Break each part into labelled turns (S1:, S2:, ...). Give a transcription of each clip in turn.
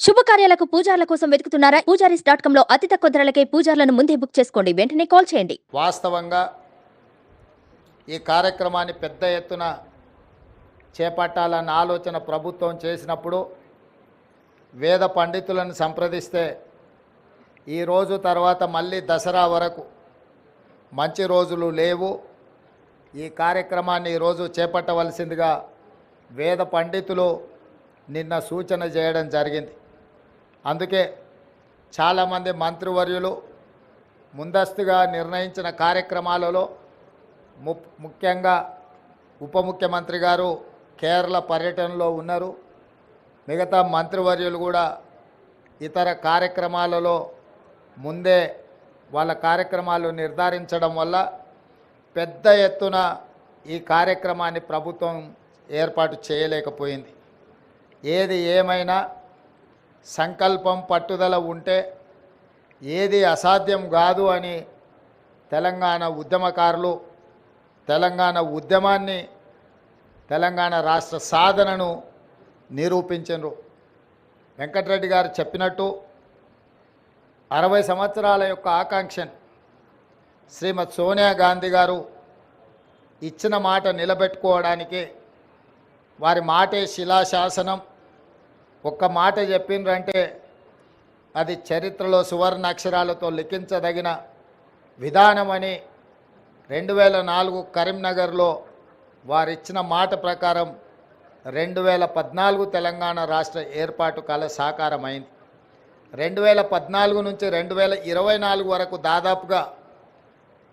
S1: శుభకార్యాలకు పూజార్ల కోసం వెతుకుతున్నారా? పూజారీస్ డాట్ కామ్లో అతి తక్కువ ధరలకే పూజార్లను ముందే బుక్ చేసుకోండి. వెంటనే కాల్ చేయండి.
S2: వాస్తవంగా ఈ కార్యక్రమాన్ని పెద్ద ఎత్తున చేపట్టాలన్న ఆలోచన ప్రభుత్వం చేసినప్పుడు వేద పండితులను సంప్రదిస్తే ఈ రోజు తర్వాత మళ్ళీ దసరా వరకు మంచి రోజులు లేవు. ఈ కార్యక్రమాన్ని ఈరోజు చేపట్టవలసిందిగా వేద పండితులు నిన్న సూచన చేయడం జరిగింది. అందుకే చాలామంది మంత్రివర్యులు ముందస్తుగా నిర్ణయించిన కార్యక్రమాలలో ము ముఖ్యంగా ఉప ముఖ్యమంత్రి గారు కేరళ పర్యటనలో ఉన్నారు. మిగతా మంత్రివర్యులు కూడా ఇతర కార్యక్రమాలలో ముందే వాళ్ళ కార్యక్రమాలు నిర్ధారించడం వల్ల పెద్ద ఎత్తున ఈ కార్యక్రమాన్ని ప్రభుత్వం ఏర్పాటు చేయలేకపోయింది. ఏది ఏమైనా సంకల్పం పట్టుదల ఉంటే ఏది అసాధ్యం కాదు అని తెలంగాణ ఉద్యమకారులు తెలంగాణ ఉద్యమాన్ని తెలంగాణ రాష్ట్ర సాధనను నిరూపించరు వెంకటరెడ్డి గారు చెప్పినట్టు అరవై సంవత్సరాల యొక్క ఆకాంక్షను శ్రీమతి సోనియా గాంధీ గారు ఇచ్చిన మాట నిలబెట్టుకోవడానికి వారి మాటే శిలాశాసనం ఒక్క మాట చెప్పిండ్రంటే అది చరిత్రలో సువర్ణ అక్షరాలతో లిఖించదగిన విధానమని రెండు వేల నాలుగు కరీంనగర్లో వారిచ్చిన మాట ప్రకారం రెండు వేల పద్నాలుగు తెలంగాణ రాష్ట్ర ఏర్పాటు కల సాకారమైంది. రెండు వేల పద్నాలుగు నుంచి రెండు వేల ఇరవై నాలుగు వరకు దాదాపుగా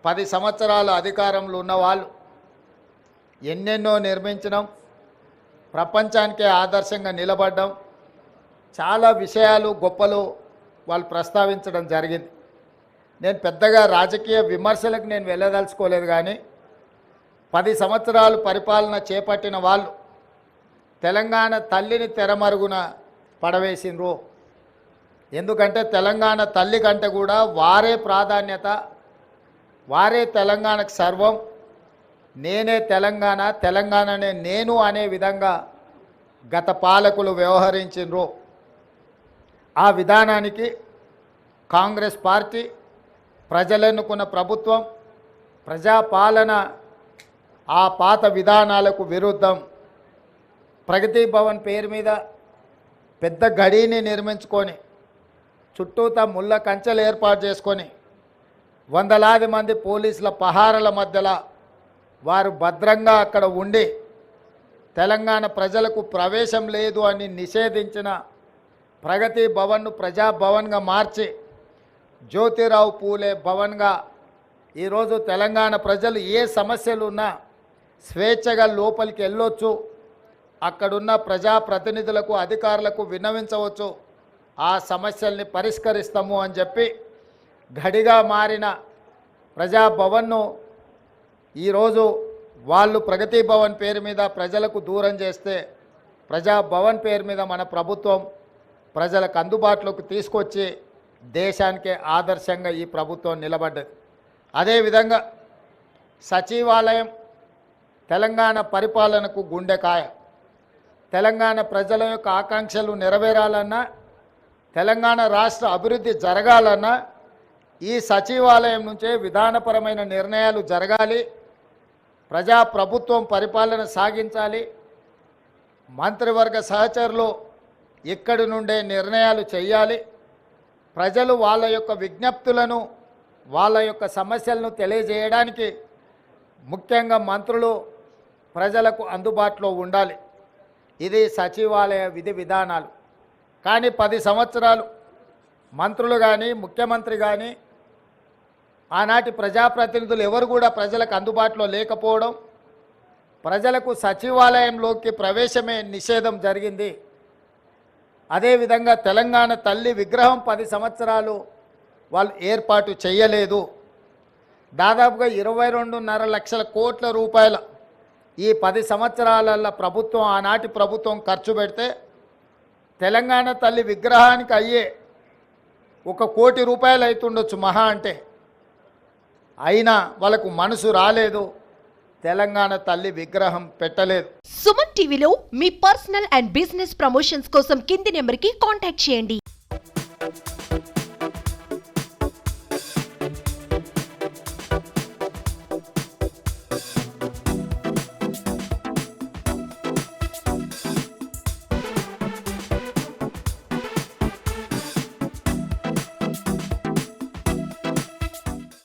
S2: పది సంవత్సరాల అధికారంలో ఉన్న వాళ్ళు ఎన్నెన్నో నిర్మించడం ప్రపంచానికే ఆదర్శంగా నిలబడ్డం. చాలా విషయాలు గొప్పలు వాళ్ళు ప్రస్తావించడం జరిగింది. నేను పెద్దగా రాజకీయ విమర్శలకు నేను వెళ్ళదలుచుకోలేదు కానీ పది సంవత్సరాలు పరిపాలన చేపట్టిన వాళ్ళు తెలంగాణ తల్లిని తెరమరుగున పడవేసిండ్రు. ఎందుకంటే తెలంగాణ తల్లి కంటే కూడా వారే ప్రాధాన్యత వారే తెలంగాణకు సర్వం. నేనే తెలంగాణ తెలంగాణనే నేను అనే విధంగా గత పాలకులు వ్యవహరించిండ్రు. ఆ విధానానికి కాంగ్రెస్ పార్టీ ప్రజలెన్నుకున్న ప్రభుత్వం ప్రజాపాలన ఆ పాత విధానాలకు విరుద్ధం. ప్రగతి భవన్ పేరు మీద పెద్ద గడిని నిర్మించుకొని చుట్టూతా ముళ్ళ కంచెలు ఏర్పాటు చేసుకొని వందలాది మంది పోలీసుల పహారల మధ్యలో వారు భద్రంగా అక్కడ ఉండి తెలంగాణ ప్రజలకు ప్రవేశం లేదు అని నిషేధించిన ప్రగతి భవన్ను ప్రజాభవన్గా మార్చి జ్యోతిరావు పూలే భవన్గా ఈరోజు తెలంగాణ ప్రజలు ఏ సమస్యలు ఉన్నా స్వేచ్ఛగా లోపలికి వెళ్ళొచ్చు. అక్కడున్న ప్రజాప్రతినిధులకు అధికారులకు విన్నవించవచ్చు. ఆ సమస్యల్ని పరిష్కరిస్తాము అని చెప్పి గడిగా మారిన ప్రజాభవన్ను ఈరోజు వాళ్ళు ప్రగతి భవన్ పేరు మీద ప్రజలకు దూరం చేస్తే ప్రజాభవన్ పేరు మీద మన ప్రభుత్వం ప్రజలకు అందుబాటులోకి తీసుకొచ్చి దేశానికే ఆదర్శంగా ఈ ప్రభుత్వం నిలబడ్డది. అదేవిధంగా సచివాలయం తెలంగాణ పరిపాలనకు గుండెకాయ. తెలంగాణ ప్రజల యొక్క ఆకాంక్షలు నెరవేరాలన్నా తెలంగాణ రాష్ట్ర అభివృద్ధి జరగాలన్నా ఈ సచివాలయం నుంచే విధానపరమైన నిర్ణయాలు జరగాలి ప్రజాప్రభుత్వం పరిపాలన సాగించాలి మంత్రివర్గ సహచరులు ఇక్కడి నుండే నిర్ణయాలు చేయాలి. ప్రజలు వాళ్ళ యొక్క విజ్ఞప్తులను వాళ్ళ యొక్క సమస్యలను తెలియజేయడానికి ముఖ్యంగా మంత్రులు ప్రజలకు అందుబాటులో ఉండాలి. ఇది సచివాలయ విధి విధానాలు. కానీ పది సంవత్సరాలు మంత్రులు కానీ ముఖ్యమంత్రి కానీ ఆనాటి ప్రజాప్రతినిధులు ఎవరు కూడా ప్రజలకు అందుబాటులో లేకపోవడం ప్రజలకు సచివాలయంలోకి ప్రవేశమే నిషేధం జరిగింది. అదేవిధంగా తెలంగాణ తల్లి విగ్రహం పది సంవత్సరాలు వాళ్ళు ఏర్పాటు చేయలేదు. దాదాపుగా ఇరవై రెండున్నర లక్షల కోట్ల రూపాయల ఈ పది సంవత్సరాలలో ప్రభుత్వం ఆనాటి ప్రభుత్వం ఖర్చు పెడితే తెలంగాణ తల్లి విగ్రహానికి అయ్యే ఒక కోటి రూపాయలు అవుతుండొచ్చు మహా అంటే. అయినా వాళ్ళకు మనసు రాలేదు. తెలంగాణ తల్లి విగ్రహం పెట్టలేదు.
S3: సుమన్ టీవీలో మీ పర్సనల్ అండ్ బిజినెస్ ప్రమోషన్స్ కోసం కింది నెంబర్కి కాంటాక్ట్ చేయండి.